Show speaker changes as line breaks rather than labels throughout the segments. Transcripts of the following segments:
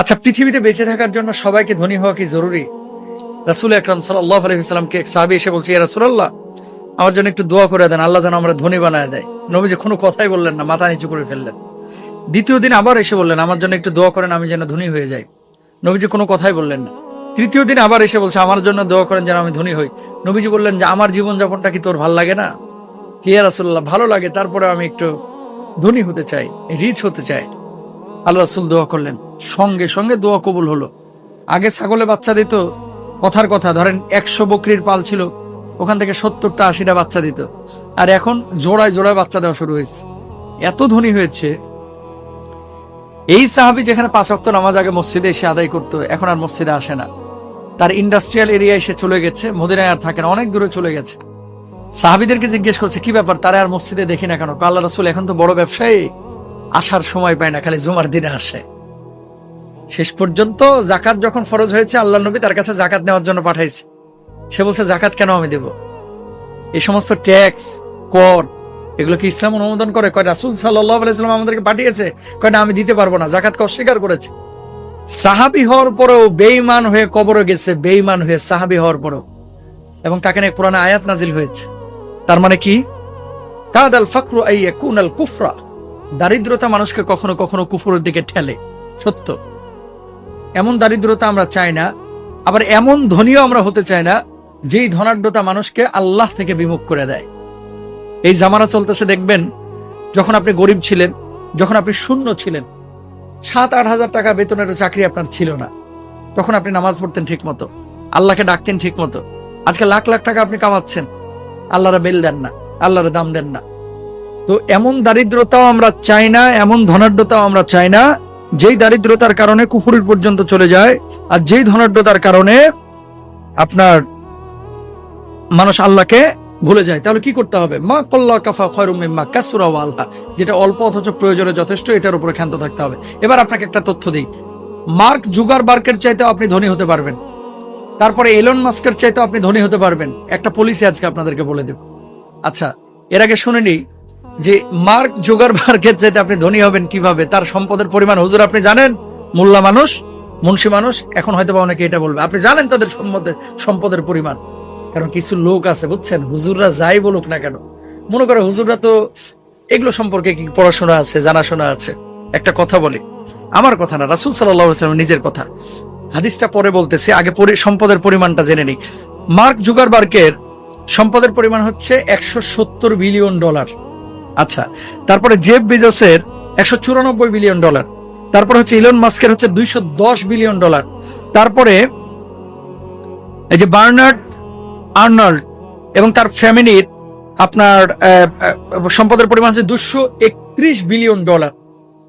আচ্ছা পৃথিবীতে বেঁচে থাকার জন্য সবাইকে ধনী হওয়া কি জরুরি? রাসুল আকরাম সাল্লাহ আলহিহামকে এক সাহাবি এসে বলছি রাসুল্লাহ আমার জন্য একটু দোয়া করে দেন, আল্লাহ যেন আমরা ধনী বানায় দেয়। নবীজি কোনো কথাই বললেন না, মাথা নিচু করে ফেললেন। দ্বিতীয় দিন আবার এসে বললেন, আমার জন্য একটু দোয়া করেন, আমি যেন ধনী হয়ে যাই। নবীজি কোনো কথাই বললেন না। তৃতীয় দিন আবার এসে বলছে, আমার জন্য দোয়া করেন যেন আমি ধনী হই। নবীজি বললেন যে, আমার জীবনযাপনটা কি তোর ভালো লাগে না? কে রাসুল্লাহ ভালো লাগে তারপরে আমি একটু ধনী হতে চাই রিচ হতে চাই। আল্লাহ রাসুল দোয়া করলেন। সঙ্গে সঙ্গে দোয়া কবুল হলো। আগে ছাগলে বাচ্চা দিত, কথার কথা। ধরেন একশো বকরির পাল ছিল, ওখান থেকে সত্তরটা, আশিটা বাচ্চা দিত। আর এখন জোড়ায় জোড়ায় বাচ্চা দেওয়া শুরু হয়েছে। এত ধনী হয়েছে। এই সাহাবি যেখানে পাঁচ অক্ত নামাজ আগে মসজিদে এসে আদায় করতো, এখন আর মসজিদে আসে না। তার ইন্ডাস্ট্রিয়াল এরিয়া এসে চলে গেছে, মদিনায় আর থাকে না, অনেক দূরে চলে গেছে। সাহাবিদেরকে জিজ্ঞেস করছে, কি ব্যাপার? তারা আর মসজিদে দেখি না কেন? আল্লাহ রাসুল, এখন তো বড় ব্যবসায়ী। আসার সময় পায় না, খালি জুমার দিনে আসে। শেষ পর্যন্ত জাকাত যখন ফরজ হয়েছে আল্লাহ নবী তার কাছে জাকাত নেওয়ার জন্য পাঠাইছে। সে বলছে, জাকাত কেন আমি দেব? এই সমস্ত ট্যাক্স, কর, এগুলো কি ইসলাম অনুমোদন করে? কয়, রাসুল আলাইসাল্লাম আমাদেরকে পাঠিয়েছে। কয়, না, আমি দিতে পারব না। জাকাতকে অস্বীকার করেছে। সাহাবি হওয়ার পরেও বেইমান হয়ে কবরে গেছে বেইমান হয়ে সাহাবি হওয়ার পরেও। এবং তাকে নিয়ে পুরানো আয়াত নাজিল হয়েছে। তার মানে কি? কাদ আল ফখরু আই কুন আল কুফরা। দারিদ্রতা মানুষকে কখনো কখনো কুফুরের দিকে ঠেলে। সত্য। এমন দারিদ্রতা আমরা চাই না, আবার এমন ধনীও আমরা হতে চাই না, যেই ধনাঢ্যতা মানুষকে আল্লাহ থেকে বিমুখ করে দেয়। এই জামানা চলতেছে, দেখবেন, যখন আপনি গরিব ছিলেন, যখন আপনি শূন্য ছিলেন, সাত, আট হাজার টাকা বেতনের চাকরি আপনার ছিল না। তখন আপনি নামাজ পড়তেন ঠিক মতো আল্লাহকে ডাকতেন ঠিক মতো আজকে লাখ লাখ টাকা আপনি কামাচ্ছেন, আল্লাহরা বেল দেন না, আল্লাহরা দাম দেন না। তো এমন দারিদ্রতাও আমরা চাই না, এমন ধনাঢ্যতাও আমরা চাই না, যেই দারিদ্রতার কারণে কুফুরির পর্যন্ত চলে যায় আর যেই ধনাঢ্যতার কারণে আপনার মানুষ আল্লাহকে ভুলে যায়। তাহলে কি করতে হবে? মা কল্লা কাফা খয়রুম্মা কাসুরা আল্লাহ যেটা অল্প অথচ প্রয়োজনে যথেষ্ট, এটার উপরে ক্ষান্ত থাকতে হবে। এবার আপনাকে একটা তথ্য দিই। মার্ক জুগার বার্কের চাইতেও আপনি ধনী হতে পারবেন। তারপরে এলন মাস্কের চাইতেও আপনি ধনী হতে পারবেন। একটা পলিসি আজকে আপনাদেরকে বলে দেব। আচ্ছা এর আগে শুনেনি যে মার্ক জোগার বার্কের চাইতে আপনি ধনী হবেন কীভাবে? তার সম্পদের পরিমাণ, হুজুর, আপনি জানেন? মোল্লা মানুষ, মুন্সি মানুষ, এখন হয়তো বা অনেকে এটা বলবে। আপনি জানেন তাদের সম্পদের সম্পদের পরিমাণ? কারণ কিছু লোক আছে, বুঝছেন? হুজুররা যাই বলুক না কেন। মনে করে হুজুররা তো এগুলো সম্পর্কে কি পড়াশোনা আছে, জানাশোনা আছে? একটা কথা বলি। আমার কথা না, রাসুল সাল্লাম নিজের কথা। হাদিসটা পরে বলতেছে, আগে সম্পদের পরিমাণটা জেনে নিই। মার্ক জুগারবার্গের সম্পদের পরিমাণ হচ্ছে একশো সত্তর বিলিয়ন ডলার। আচ্ছা তারপরে জেব বেজসের একশো চুরানব্বই বিলিয়ন ডলার, তারপরে হচ্ছে ইলন মাস্কের হচ্ছে দুইশো দশ বিলিয়ন ডলার, তারপরে এই যে বার্নার্ড আর্নল্ড এবং তার ফ্যামিলির আপনার সম্পদের পরিমাণ হচ্ছে দুশো একত্রিশ বিলিয়ন ডলার।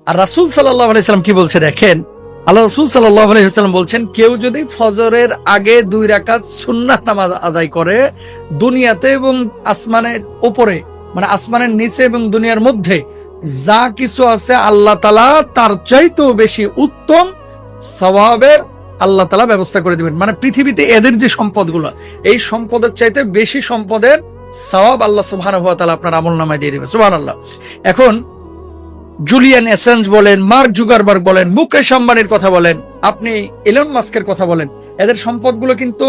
আর রাসুল সাল্লাহ আলাইসাল্লাম কি বলছে দেখেন? আল্লাহ রসুল সাল্লাহ বলছেন, কেউ যদি ফজরের আগে দুই রাকাত সুন্নাত নামাজ আদায় করে দুনিয়াতে এবং আসমানের উপরে মানে আসমানের নিচে এবং দুনিয়ার মধ্যে যা কিছু আছে আল্লাহ তালা তার চাইতেও বেশি উত্তম স্বভাবের আল্লাহ তালা ব্যবস্থা করে দিবেন। মানে পৃথিবীতে এদের যে সম্পদগুলো, এই সম্পদের চাইতে বেশি সম্পদের সওয়াব আল্লাহ সুবহান আপনার আমল নামায় দিয়ে দিবে সুবহান আল্লাহ এখন জুলিয়ান এসেন্স বলেন, মার্ক জুগারবার্গ বলেন, মুকেশ আম্বানির কথা বলেন, আপনি এলন মাস্কের কথা বলেন, এদের সম্পদগুলো কিন্তু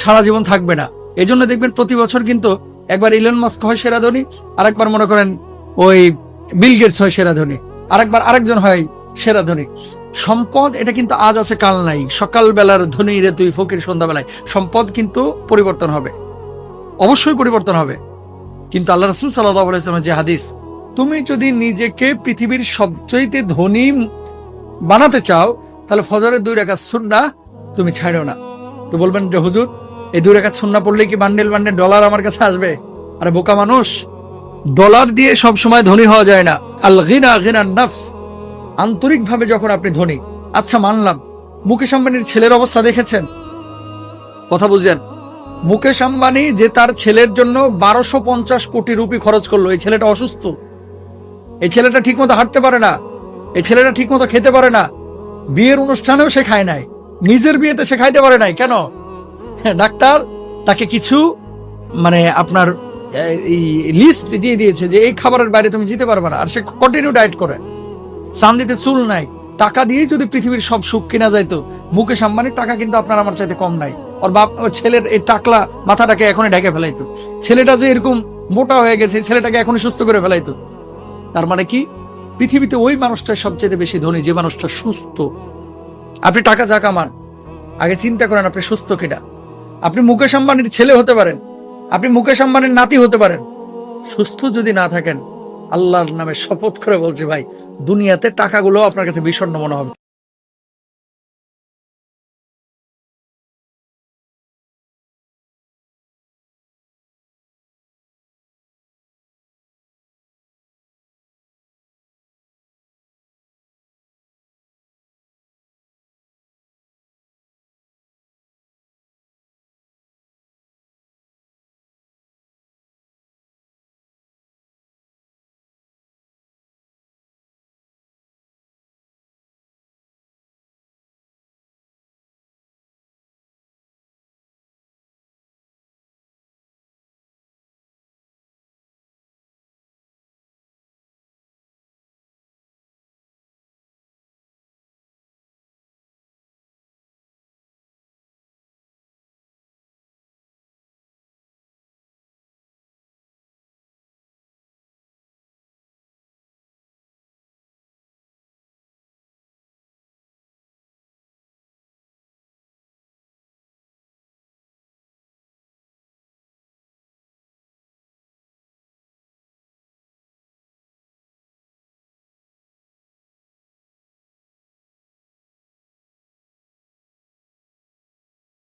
সারা জীবন থাকবে না। এই জন্য দেখবেন প্রতি বছর কিন্তু একবার ইলন মাস্ক হয় সেরা ধনী আর একবার মনে করেন ওই বিল গেটস হয় সেরা ধনী, আরেকবার আরেকজন হয় সেরা ধনী। সম্পদ, এটা কিন্তু আজ আছে, কাল নাই। সকাল বেলার ধনী রে তুই, ফকির সন্ধ্যাবেলায়। সম্পদ কিন্তু পরিবর্তন হবে। অবশ্যই পরিবর্তন হবে। কিন্তু আল্লাহ রসুল সাল্লাহ যে হাদিস, তুমি যদি নিজেকে পৃথিবীর সবচাইতে ধনী বানাতে চাও, তাহলে ফজরের দুই রেখা সুন্না তুমি ছাড়ো না। তো বলবেন যে, হুজুর এই দুই রেখা সুন্না পড়লে কি বান্ডেল বান্ডেল ডলার আমার কাছে আসবে? আরে বোকা মানুষ। ডলার দিয়ে সব সময় ধনী হওয়া যায় না। আল গিনা গিনা নাফস। আন্তরিকভাবে যখন আপনি ধনী আচ্ছা মানলাম। মুকেশ আম্বানির ছেলের অবস্থা দেখেছেন? কথা বুঝছেন মুকেশ আম্বানি যে তার ছেলের জন্য বারোশো পঞ্চাশ কোটি রুপি খরচ করল, এই ছেলেটা অসুস্থ। এই ছেলেটা ঠিকমতো হাঁটতে পারে না। এই ছেলেটা ঠিকমতো খেতে পারে না। বিয়ের অনুষ্ঠানেও সে খায় নাই। নিজের বিয়েতে সে খাইতে পারে নাই। কেন? ডাক্তার তাকে কিছু মানে আপনার লিস্ট দিয়ে দিয়েছে যে এই খাবারের বাইরে তুমি যেতে পারবে না। আর সে কন্টিনিউ ডায়েট করে। চান্দিতে চুল নাই। টাকা দিয়েই যদি পৃথিবীর সব সুখ কিনা যাইতো মুকেশ আম্বানির টাকা কিন্তু আপনার আমার চাইতে কম নাই। ওর বাপ ছেলের এই টাকলা মাথাটাকে এখনই ঢেকে ফেলাইতো। ছেলেটা যে এরকম মোটা হয়ে গেছে ছেলেটাকে এখনই সুস্থ করে ফেলাইতো। তার মানে কি? পৃথিবীতে ওই মানুষটা সবচেয়ে বেশি ধনী, যে মানুষটা সুস্থ। আপনি টাকা যা কামান, আগে চিন্তা করেন আপনি সুস্থ কিনা। আপনি মুকেশ আম্বানির ছেলে হতে পারেন। আপনি মুকেশ আম্বানির নাতি হতে পারেন। সুস্থ যদি না থাকেন, আল্লাহর নামে শপথ করে বলছে ভাই, দুনিয়াতে টাকাগুলো আপনার কাছে বিষণ্ণ মনে হবে।